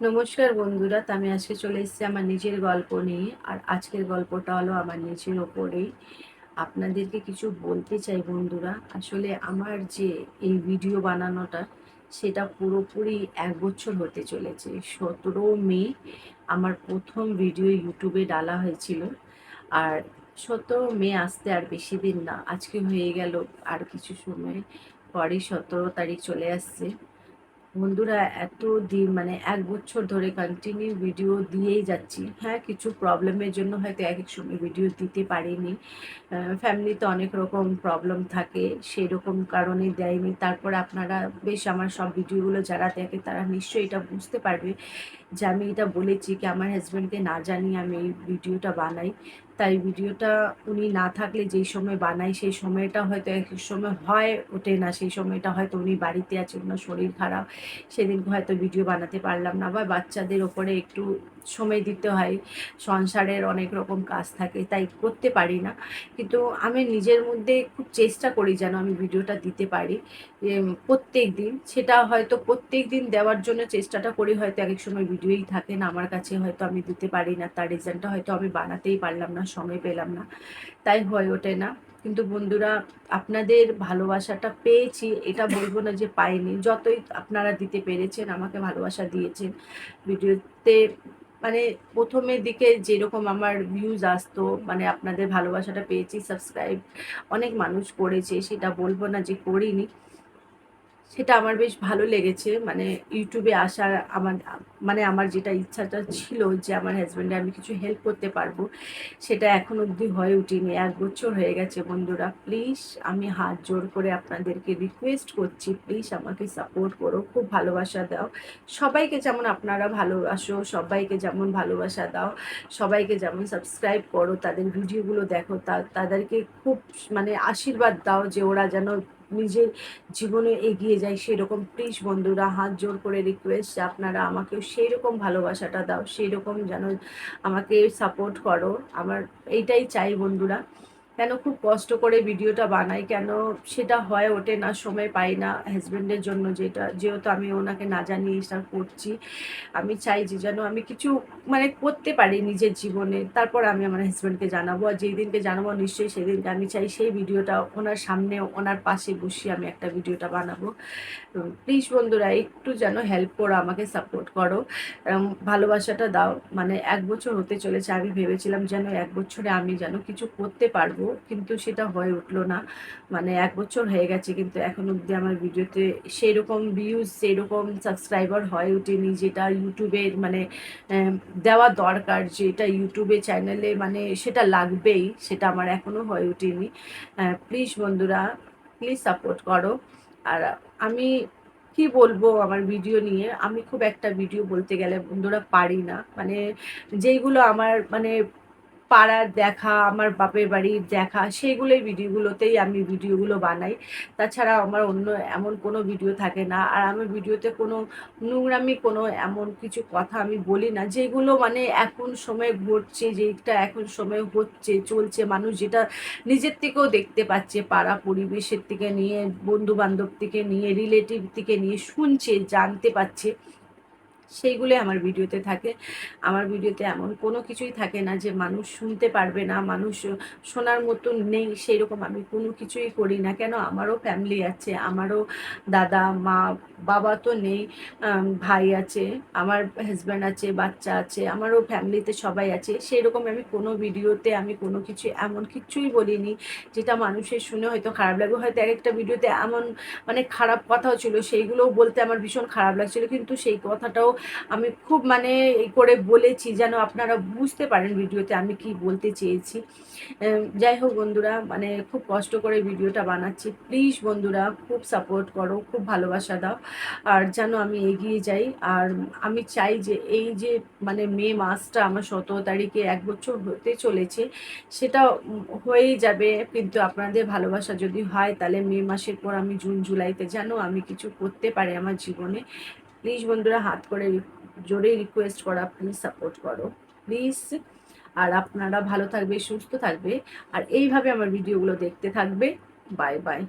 নমস্কার বন্ধুরা, আমি আজকে চলে এসেছি আমার নিজের গল্প নিয়ে, আর আজকের গল্পটা হলো আমার নিজের ওপরেই। আপনাদেরকে কিছু বলতে চাই বন্ধুরা, আসলে আমার যে এই ভিডিও বানানোটা, সেটা পুরোপুরি এক বছর হতে চলেছে। সতেরো মে আমার প্রথম ভিডিও ইউটিউবে ডালা হয়েছিল, আর সতেরো মে আসতে আর বেশি দিন না, আজকে হয়ে গেল আর কিছু সময় পরই সতেরো তারিখ চলে আসছে। বন্ধুরা এত দিন মানে এক বছর ধরে কন্টিনিউ ভিডিও দিয়েই যাচ্ছি। হ্যাঁ কিছু প্রবলেমের জন্য হয়তো এক এক সময় ভিডিও দিতে পারিনি। ফ্যামিলিতে অনেক রকম প্রবলেম থাকে সেই রকম কারণে দেয়নি। তারপর আপনারা, বেশ আমার সব ভিডিওগুলো যারা দেখে তারা নিশ্চয়ই এটা বুঝতে পারবে। যে আমি এটা বলেছি কি আমার হাজব্যান্ডকে না জানিয়ে আমি এই ভিডিওটা বানাই। তাই ভিডিওটা উনি না থাকলে যেই সময় বানাই সেই সময়টা হয়তো এক সময় হয়, ওঠে না। সেই সময়টা হয়তো উনি বাড়িতে আছে, ওনার শরীর খারাপ। সেদিন হয়তো ভিডিও বানাতে পারলাম না। বা বাচ্চাদের ওপরে একটু সময় দিতে হয়। সংসারের অনেক রকম কাজ থাকে, তাই করতে পারি না। কিন্তু আমি নিজের মধ্যে খুব চেষ্টা করি যেন আমি ভিডিওটা দিতে পারি। প্রত্যেক দিন। সেটা হয়তো প্রত্যেক দিন দেওয়ার জন্য চেষ্টাটা করি, হয়তো এক সময় ভিডিওই থাকে না, আমার কাছে হয়তো আমি দিতে পারি না, তার রিজনটা হয়তো আমি বানাতেই পারলাম না, সময় পেলাম না। তাই হয়ে ওঠে না। কিন্তু বন্ধুরা, আপনাদের ভালোবাসাটা পেয়েছি, এটা বলব না যে পাইনি। যতই আপনারা দিতে পেরেছেন, আমাকে ভালোবাসা দিয়েছেন। ভিডিওতে মানে প্রথমের দিকে যেরকম আমার ভিউজ আসতো মানে আপনাদের ভালোবাসাটা পেয়েছি সাবস্ক্রাইব অনেক মানুষ করেছে, সেটা বলব না যে করিনি। সেটা আমার বেশ ভালো লেগেছে। মানে ইউটিউবে আসার আমার মানে আমার যেটা ইচ্ছাটা ছিল যে আমার হাজব্যান্ডে আমি কিছু হেল্প করতে পারব, সেটা এখন অবধি হয়ে উঠিনি। এক বছর হয়ে গেছে বন্ধুরা প্লিজ আমি হাত জোর করে আপনাদেরকে রিকোয়েস্ট করছি প্লিজ আমাকে সাপোর্ট করো, খুব ভালোবাসা দাও। সবাইকে যেমন আপনারা ভালোবাসো, সবাইকে যেমন ভালোবাসা দাও, সবাইকে যেমন সাবস্ক্রাইব করো, তাদের ভিডিওগুলো দেখো তাদেরকে খুব মানে আশীর্বাদ দাও যে ওরা যেন নিজের জীবনে এগিয়ে যাই সেরকম প্লিজ বন্ধুরা হাত জোর করে রিকোয়েস্ট আপনারা আমাকেও সেই রকম ভালোবাসাটা দাও সেই রকম যেন আমাকে সাপোর্ট করো। আমার এইটাই চাই বন্ধুরা। কেন খুব কষ্ট করে ভিডিওটা বানাই? কেন সেটা হয়, ওঠে না, সময় পাই না হাজব্যান্ডের জন্য যেটা, যেহেতু আমি ওনাকে না জানিয়ে এটা করছি। আমি চাই যে যেন আমি কিছু মানে করতে পারি নিজের জীবনে। তারপর আমি আমার হাজব্যান্ডকে জানাব আর যেই দিনকে জানাব নিশ্চয়ই সেদিনকে আমি চাই সেই ভিডিওটা ওনার সামনে, ওনার পাশে বসিয়ে আমি একটা ভিডিওটা বানাবো। প্লিজ বন্ধুরা, একটু যেন হেল্প করো, আমাকে সাপোর্ট করো। ভালোবাসাটা দাও। মানে এক বছর হতে চলেছে, আমি ভেবেছিলাম যেন এক বছরে আমি যেন কিছু করতে পারব। কিন্তু সেটা হয়ে উঠল না। মানে এক বছর হয়ে গেছে কিন্তু এখন অবধি আমার ভিডিওতে সেই রকম ভিউজ সেই রকম সাবস্ক্রাইবার হয়ে ওঠেনি যেটা ইউটিউবের মানে দেওয়া দরকার যেটা ইউটিউবে চ্যানেলে মানে সেটা লাগবেই, সেটা আমার এখনও হয়ে ওঠেনি প্লিজ বন্ধুরা প্লিজ সাপোর্ট করো। আর আমি কি বলব আমার ভিডিও নিয়ে? আমি খুব একটা ভিডিও বলতে গেলে বন্ধুরা পারি না। মানে যেইগুলো আমার মানে পাড়ার দেখা, আমার বাপের বাড়ির দেখা সেইগুলোই ভিডিওগুলোতেই আমি ভিডিওগুলো বানাই। তাছাড়া আমার অন্য এমন কোনো ভিডিও থাকে না। আর আমি ভিডিওতে কোনো নোংরামি, কোনো এমন কিছু কথা আমি বলি না। যেগুলো মানে এখন সময় ঘটছে, যেটা এখন সময় হচ্ছে, চলছে, মানুষ যেটা নিজের থেকেও দেখতে পাচ্ছে, পাড়া পরিবেশের থেকে নিয়ে বন্ধু বান্ধব থেকে নিয়ে রিলেটিভ থেকে নিয়ে শুনছে, জানতে পারছে। সেইগুলোই আমার ভিডিওতে থাকে। আমার ভিডিওতে এমন কোনো কিছুই থাকে না যে মানুষ শুনতে পারবে না, মানুষ শোনার মতন নেই সেই রকম আমি কোনো কিছুই করি না। কেন? আমারও ফ্যামিলি আছে, আমারও দাদা, মা, বাবা তো নেই ভাই আছে, আমার হাজব্যান্ড আছে, বাচ্চা আছে, আমারও ফ্যামিলিতে সবাই আছে। সেই রকম আমি কোনো ভিডিওতে আমি কোনো কিছু, এমন কিছুই বলিনি যেটা মানুষের শুনে হয়তো খারাপ লাগবে। হয়তো এক একটা ভিডিওতে এমন মানে খারাপ কথাও ছিল, সেইগুলোও বলতে আমার ভীষণ খারাপ লাগছিল। কিন্তু সেই কথাটাও আমি খুব মানে করে বলেছি যেন আপনারা বুঝতে পারেন ভিডিওতে আমি কি বলতে চেয়েছি। যাই হোক বন্ধুরা মানে খুব কষ্ট করে ভিডিওটা বানাচ্ছি। প্লিজ বন্ধুরা, খুব সাপোর্ট করো, খুব ভালোবাসা দাও। আর যেন আমি এগিয়ে যাই। আর আমি চাই যে এই যে মানে মে মাসটা আমার সতেরো তারিখে এক বছর হতে চলেছে, সেটা হয়েই যাবে। কিন্তু আপনাদের ভালোবাসা যদি হয়, তাহলে মে মাসের পর আমি জুন, জুলাইতে যেন আমি কিছু করতে পারি আমার জীবনে। প্লিজ বন্ধুরা, হাত করে জোরে রিকোয়েস্ট করা প্লিজ সাপোর্ট করো। প্লিজ আর আপনারা ভালো থাকবে, সুস্থ থাকবে, আর এইভাবে আমার ভিডিওগুলো দেখতে থাকবে। Bye bye